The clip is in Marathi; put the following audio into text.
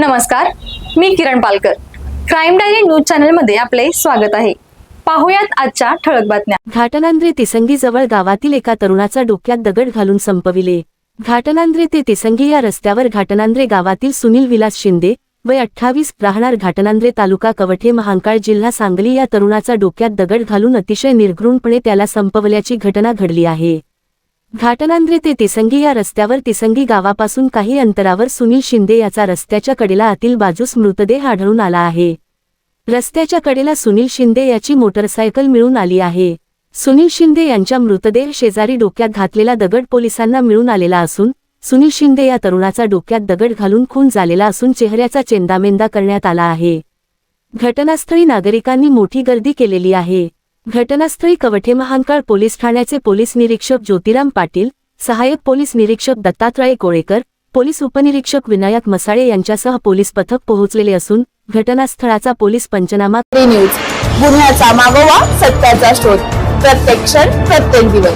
नमस्कार मी Kiran Palkar. Crime diary news चॅनलमध्ये आपले स्वागत आहे. पाहुयात आजच्या ठळक बातम्या. घाटनांद्रे तिसंगी जवळ गावातील एका तरुणाचा डोक्यात दगड घालून संपविले. घाटनांद्रे ते तिसंगी या रस्त्यावर घाटनांद्रे गावातील सुनील विलास शिंदे वय अठ्ठावीस राहणार घाटनांद्रे तालुका कवठे महांकाळ जिल्हा सांगली या तरुणाचा डोक्यात दगड घालून अतिशय निर्घृणपणे त्याला संपवल्याची घटना घडली आहे. घाटनांद्रे ते तिसंगी या रस्त्यावर तिसंगी गावापासून काही अंतरावर सुनील शिंदे याचा रस्त्याच्या कडेला आतील बाजूस मृतदेह आढळून आला आहे. रस्त्याच्या कडेला सुनील शिंदे याची मोटरसायकल मिळून आली आहे. सुनील शिंदे यांच्या मृतदेह शेजारी डोक्यात घातलेला दगड पोलिसांना मिळून आलेला असून सुनील शिंदे या तरुणाचा डोक्यात दगड घालून खून झालेला असून चेहऱ्याचा चेंदामेंदा करण्यात आला आहे. घटनास्थळी नागरिकांनी मोठी गर्दी केलेली आहे. घटनास्थळी कवठे महांकाळ पोलीस ठाण्याचे पोलीस निरीक्षक ज्योतिराम पाटील सहाय्यक पोलीस निरीक्षक दत्तात्रय कोळेकर पोलीस उपनिरीक्षक विनायक मसाळे यांच्यासह पोलीस पथक पोहोचलेले असून घटनास्थळाचा पोलीस पंचनामा न्यूज गुन्ह्याचा मागोवा सत्याचा शोध. प्रत्येक क्षण प्रत्येक दिवस.